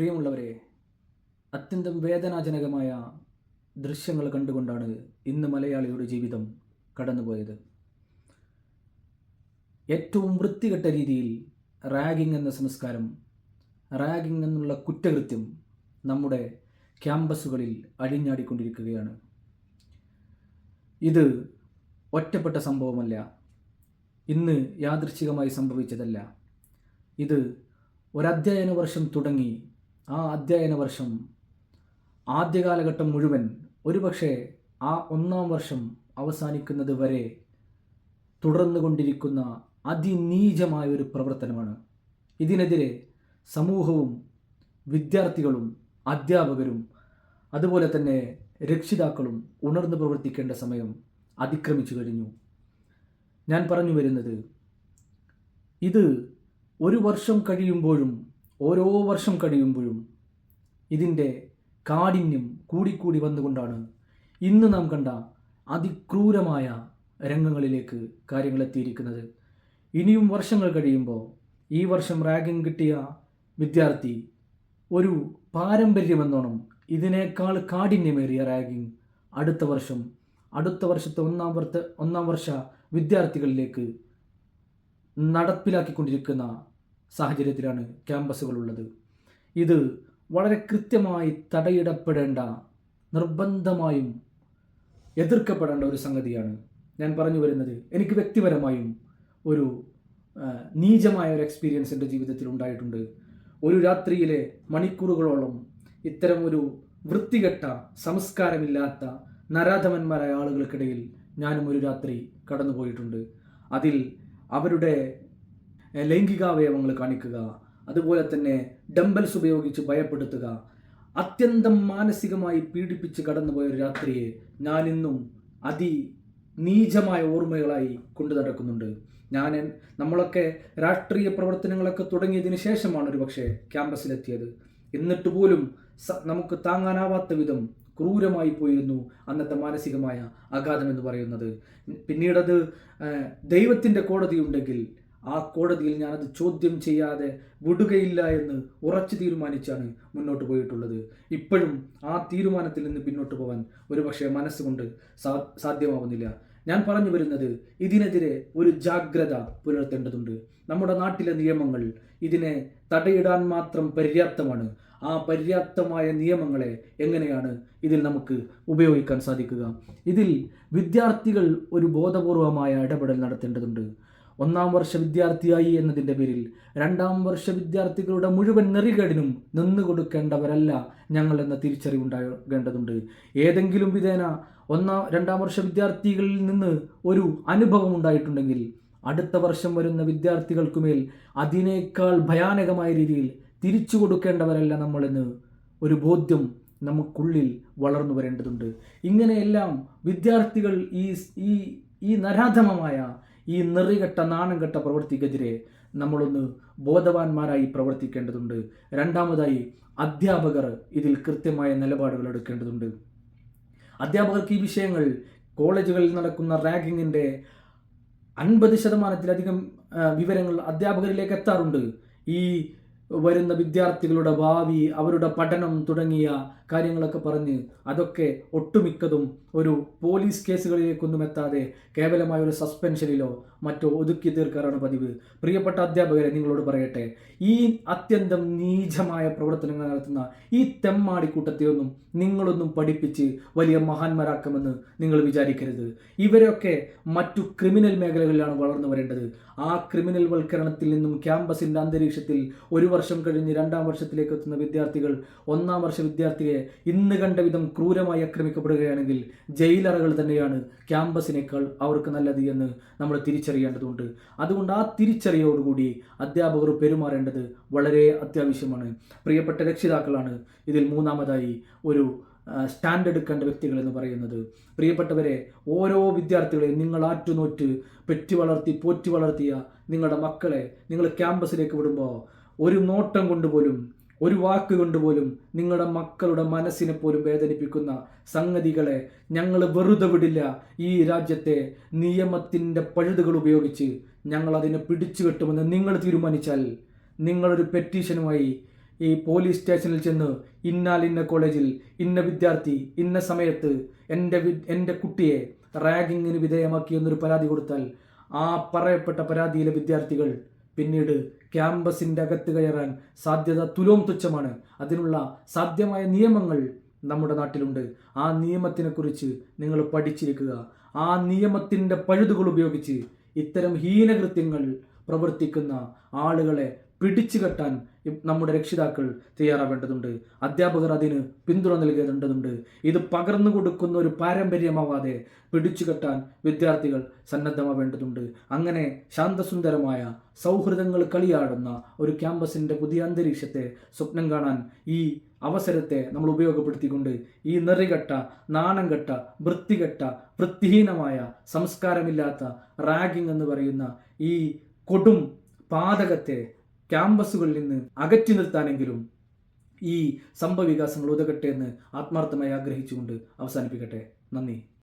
പ്രിയമുള്ളവരെ അത്യന്തം വേദനാജനകമായ ദൃശ്യങ്ങൾ കണ്ടുകൊണ്ടാണ് ഇന്ന് മലയാളിയുടെ ജീവിതം കടന്നുപോയത്. ഏറ്റവും വൃത്തികെട്ട രീതിയിൽ റാഗിംഗ് എന്ന സംസ്കാരം റാഗിംഗ് എന്നുള്ള കുറ്റകൃത്യം നമ്മുടെ ക്യാമ്പസുകളിൽ അഴിഞ്ഞാടിക്കൊണ്ടിരിക്കുകയാണ്. ഇത് ഒറ്റപ്പെട്ട സംഭവമല്ല ഇന്ന് യാദൃച്ഛികമായി സംഭവിച്ചതല്ല. ഇത് ഒരധ്യയന വർഷം തുടങ്ങി ആ അധ്യയന വർഷം ആദ്യ കാലഘട്ടം മുഴുവൻ ഒരുപക്ഷെ ആ ഒന്നാം വർഷം അവസാനിക്കുന്നത് വരെ തുടർന്നുകൊണ്ടിരിക്കുന്ന അതിനീചമായ ഒരു പ്രവർത്തനമാണ്. ഇതിനെതിരെ സമൂഹവും വിദ്യാർത്ഥികളും അധ്യാപകരും അതുപോലെ തന്നെ രക്ഷിതാക്കളും ഉണർന്നു പ്രവർത്തിക്കേണ്ട സമയം അതിക്രമിച്ചു കഴിഞ്ഞു. ഞാൻ പറഞ്ഞു വരുന്നത് ഇത് ഒരു വർഷം കഴിയുമ്പോഴും ഓരോ വർഷം കഴിയുമ്പോഴും ഇതിന്റെ കാഠിന്യം കൂടിക്കൂടി വന്നുകൊണ്ടാണ് ഇന്ന് നാം കണ്ട അതിക്രൂരമായ രംഗങ്ങളിലേക്ക് കാര്യങ്ങൾ എത്തിയിരിക്കുന്നത്. ഇനിയും വർഷങ്ങൾ കഴിയുമ്പോൾ ഈ വർഷം റാഗിംഗ് കിട്ടിയ വിദ്യാർത്ഥി ഒരു പാരമ്പര്യമെന്നോണം ഇതിനേക്കാൾ കാഠിന്യമേറിയ റാഗിംഗ് അടുത്ത വർഷം അടുത്ത വർഷത്തെ ഒന്നാം വർഷ ഒന്നാം വർഷ വിദ്യാർത്ഥികളിലേക്ക് നടപ്പിലാക്കിക്കൊണ്ടിരിക്കുന്ന സാഹചര്യത്തിലാണ് ക്യാമ്പസുകളുള്ളത്. ഇത് വളരെ കൃത്യമായി തടയിടപ്പെടേണ്ട നിർബന്ധമായും എതിർക്കപ്പെടേണ്ട ഒരു സംഗതിയാണ്. ഞാൻ പറഞ്ഞു വരുന്നത് എനിക്ക് വ്യക്തിപരമായും ഒരു നീചമായ ഒരു എക്സ്പീരിയൻസ് എന്റെ ജീവിതത്തിൽ ഉണ്ടായിട്ടുണ്ട്. ഒരു രാത്രിയിലെ മണിക്കൂറുകളോളം ഇത്തരം ഒരു വൃത്തികെട്ട സംസ്കാരമില്ലാത്ത നരാധമന്മാരായ ആളുകൾക്കിടയിൽ ഞാനും ഒരു രാത്രി കടന്നുപോയിട്ടുണ്ട്. അതിൽ അവരുടെ ലൈംഗികാവയവങ്ങൾ കാണിക്കുക അതുപോലെ തന്നെ ഡംബൽസ് ഉപയോഗിച്ച് ഭയപ്പെടുത്തുക അത്യന്തം മാനസികമായി പീഡിപ്പിച്ച് കടന്നുപോയ ഒരു രാത്രിയെ ഞാനിന്നും അതി നീചമായ ഓർമ്മകളായി കൊണ്ടു നടക്കുന്നുണ്ട്. ഞാൻ നമ്മളൊക്കെ രാഷ്ട്രീയ പ്രവർത്തനങ്ങളൊക്കെ തുടങ്ങിയതിന് ശേഷമാണ് ഒരു പക്ഷേ ക്യാമ്പസിലെത്തിയത്. എന്നിട്ട് പോലും നമുക്ക് താങ്ങാനാവാത്ത വിധം ക്രൂരമായി പോയിരുന്നു അന്നത്തെ മാനസികമായ ആഘാതം എന്ന് പറയുന്നത്. പിന്നീടത് ദൈവത്തിന്റെ കോടതിയുണ്ടെങ്കിൽ ആ കോടതിയിൽ ഞാനത് ചോദ്യം ചെയ്യാതെ വിടുകയില്ല എന്ന് ഉറച്ചു തീരുമാനിച്ചാണ് മുന്നോട്ട് പോയിട്ടുള്ളത്. ഇപ്പോഴും ആ തീരുമാനത്തിൽ നിന്ന് പിന്നോട്ട് പോകാൻ ഒരുപക്ഷെ മനസ്സുകൊണ്ട് സാ സാധ്യമാവുന്നില്ല. ഞാൻ പറഞ്ഞു വരുന്നത് ഇതിനെതിരെ ഒരു ജാഗ്രത പുലർത്തേണ്ടതുണ്ട്. നമ്മുടെ നാട്ടിലെ നിയമങ്ങൾ ഇതിനെ തടയിടാൻ മാത്രം പര്യാപ്തമാണ്. ആ പര്യാപ്തമായ നിയമങ്ങളെ എങ്ങനെയാണ് ഇതിൽ നമുക്ക് ഉപയോഗിക്കാൻ സാധിക്കുക? ഇതിൽ വിദ്യാർത്ഥികൾ ഒരു ബോധപൂർവമായ ഇടപെടൽ നടത്തേണ്ടതുണ്ട്. ഒന്നാം വർഷ വിദ്യാർത്ഥിയായി എന്നതിന്റെ പേരിൽ രണ്ടാം വർഷ വിദ്യാർത്ഥികളുടെ മുഴുവൻ നെറികേടിനും നിന്നു കൊടുക്കേണ്ടവരല്ല ഞങ്ങൾ എന്ന തിരിച്ചറിവുണ്ടാകേണ്ടതുണ്ട്. ഏതെങ്കിലും വിധേന ഒന്നാം രണ്ടാം വർഷ വിദ്യാർത്ഥികളിൽ നിന്ന് ഒരു അനുഭവം ഉണ്ടായിട്ടുണ്ടെങ്കിൽ അടുത്ത വർഷം വരുന്ന വിദ്യാർത്ഥികൾക്കുമേൽ അതിനേക്കാൾ ഭയാനകമായ രീതിയിൽ തിരിച്ചു കൊടുക്കേണ്ടവരല്ല നമ്മളെന്ന് ഒരു ബോധ്യം നമുക്കുള്ളിൽ വളർന്നു വരേണ്ടതുണ്ട്. ഇങ്ങനെയെല്ലാം വിദ്യാർത്ഥികൾ ഈ ഈ ഈ നരാധമമായ ഈ നെറികെട്ട നാണം കെട്ട പ്രവൃത്തിക്കെതിരെ നമ്മളൊന്ന് ബോധവാന്മാരായി പ്രവർത്തിക്കേണ്ടതുണ്ട്. രണ്ടാമതായി അധ്യാപകർ ഇതിൽ കൃത്യമായ നിലപാടുകൾ എടുക്കേണ്ടതുണ്ട്. അധ്യാപകർക്ക് ഈ വിഷയങ്ങൾ കോളേജുകളിൽ നടക്കുന്ന റാഗിങ്ങിന്റെ അൻപത് ശതമാനത്തിലധികം വിവരങ്ങൾ അധ്യാപകരിലേക്ക് എത്താറുണ്ട്. ഈ വരുന്ന വിദ്യാർത്ഥികളുടെ ഭാവി അവരുടെ പഠനം തുടങ്ങിയ കാര്യങ്ങളൊക്കെ പറഞ്ഞ് അതൊക്കെ ഒട്ടുമിക്കതും ഒരു പോലീസ് കേസുകളിലേക്കൊന്നും എത്താതെ കേവലമായ ഒരു സസ്പെൻഷനിലോ മറ്റോ ഒതുക്കി തീർക്കാറാണ് പതിവ്. പ്രിയപ്പെട്ട അധ്യാപകരെ നിങ്ങളോട് പറയട്ടെ ഈ അത്യന്തം നീചമായ പ്രവർത്തനങ്ങൾ നടത്തുന്ന ഈ തെമ്മാടിക്കൂട്ടത്തെയൊന്നും നിങ്ങളൊന്നും പഠിപ്പിച്ച് വലിയ മഹാന്മാരാക്കുമെന്ന് നിങ്ങൾ വിചാരിക്കരുത്. ഇവരൊക്കെ മറ്റു ക്രിമിനൽ മേഖലകളിലാണ് വളർന്നു വരേണ്ടത്. ആ ക്രിമിനൽ വൽക്കരണത്തിൽ നിന്നും ക്യാമ്പസിന്റെ അന്തരീക്ഷത്തിൽ ഒരു വർഷം കഴിഞ്ഞ് രണ്ടാം വർഷത്തിലേക്ക് എത്തുന്ന വിദ്യാർത്ഥികൾ ഒന്നാം വർഷ വിദ്യാർത്ഥിയെ ഇന്ന് കണ്ട വിധം ക്രൂരമായി ആക്രമിക്കപ്പെടുകയാണെങ്കിൽ ജയിലറകൾ തന്നെയാണ് ക്യാമ്പസിനേക്കാൾ അവർക്ക് നല്ലത് എന്ന് നമ്മൾ തിരിച്ചറിയേണ്ടതുണ്ട്. അതുകൊണ്ട് ആ തിരിച്ചറിയോടുകൂടി അധ്യാപകർ പെരുമാറേണ്ടത് വളരെ അത്യാവശ്യമാണ്. പ്രിയപ്പെട്ട രക്ഷിതാക്കളാണ് ഇതിൽ മൂന്നാമതായി ഒരു സ്റ്റാൻഡ് എടുക്കേണ്ട വ്യക്തികൾ എന്ന് പറയുന്നത്. പ്രിയപ്പെട്ടവരെ ഓരോ വിദ്യാർത്ഥികളെയും നിങ്ങൾ ആറ്റുനോറ്റ് പെറ്റി വളർത്തി പോറ്റി വളർത്തിയ നിങ്ങളുടെ മക്കളെ നിങ്ങൾ ക്യാമ്പസിലേക്ക് വിടുമ്പോൾ ഒരു നോട്ടം കൊണ്ടുപോലും ഒരു വാക്ക് കൊണ്ടുപോലും നിങ്ങളുടെ മക്കളുടെ മനസ്സിനെ പോലും വേദനിപ്പിക്കുന്ന സംഗതികളെ ഞങ്ങൾ വെറുതെ വിടില്ല. ഈ രാജ്യത്തെ നിയമത്തിന്റെ പഴുതുകൾ ഉപയോഗിച്ച് ഞങ്ങൾ അതിനെ പിടിച്ചു കെട്ടുമെന്ന് നിങ്ങൾ തീരുമാനിച്ചാൽ നിങ്ങളൊരു പെറ്റീഷനുമായി ഈ പോലീസ് സ്റ്റേഷനിൽ ചെന്ന് ഇന്നാൽ ഇന്ന കോളേജിൽ ഇന്ന വിദ്യാർത്ഥി ഇന്ന സമയത്ത് എന്റെ എന്റെ കുട്ടിയെ റാഗിങ്ങിന് വിധേയമാക്കി എന്നൊരു പരാതി കൊടുത്താൽ ആ പറയപ്പെട്ട പരാതിയിലെ വിദ്യാർത്ഥികൾ പിന്നീട് ക്യാമ്പസിന്റെ അകത്ത് കയറാൻ സാധ്യത തുലോം തുച്ഛമാണ്. അതിനുള്ള സാധ്യമായ നിയമങ്ങൾ നമ്മുടെ നാട്ടിലുണ്ട്. ആ നിയമത്തിനെക്കുറിച്ച് നിങ്ങൾ പഠിച്ചിരിക്കുക. ആ നിയമത്തിന്റെ പഴുതുകൾ ഉപയോഗിച്ച് ഇത്തരം ഹീനകൃത്യങ്ങൾ പ്രവർത്തിക്കുന്ന ആളുകളെ പിടിച്ചു കെട്ടാൻ നമ്മുടെ രക്ഷിതാക്കൾ തയ്യാറാവേണ്ടതുണ്ട്. അധ്യാപകർ അതിന് പിന്തുണ നൽകേണ്ടതുണ്ട്. ഇത് പകർന്നു കൊടുക്കുന്ന ഒരു പാരമ്പര്യമാവാതെ പിടിച്ചു കെട്ടാൻ വിദ്യാർത്ഥികൾ സന്നദ്ധമാവേണ്ടതുണ്ട്. അങ്ങനെ ശാന്തസുന്ദരമായ സൗഹൃദങ്ങൾ കളിയാടുന്ന ഒരു ക്യാമ്പസിന്റെ പുതിയ അന്തരീക്ഷത്തെ സ്വപ്നം കാണാൻ ഈ അവസരത്തെ നമ്മൾ ഉപയോഗപ്പെടുത്തിക്കൊണ്ട് ഈ നെറികെട്ട നാണം കെട്ട വൃത്തികെട്ട വൃത്തിഹീനമായ സംസ്കാരമില്ലാത്ത റാഗിംഗ് എന്ന് പറയുന്ന ഈ കൊടും പാതകത്തെ ക്യാമ്പസുകളിൽ നിന്ന് അകറ്റി നിർത്താനെങ്കിലും ഈ സംഭവവികാസങ്ങൾ ഉതകട്ടെ എന്ന് ആത്മാർത്ഥമായി ആഗ്രഹിച്ചുകൊണ്ട് അവസാനിപ്പിക്കട്ടെ. നന്ദി.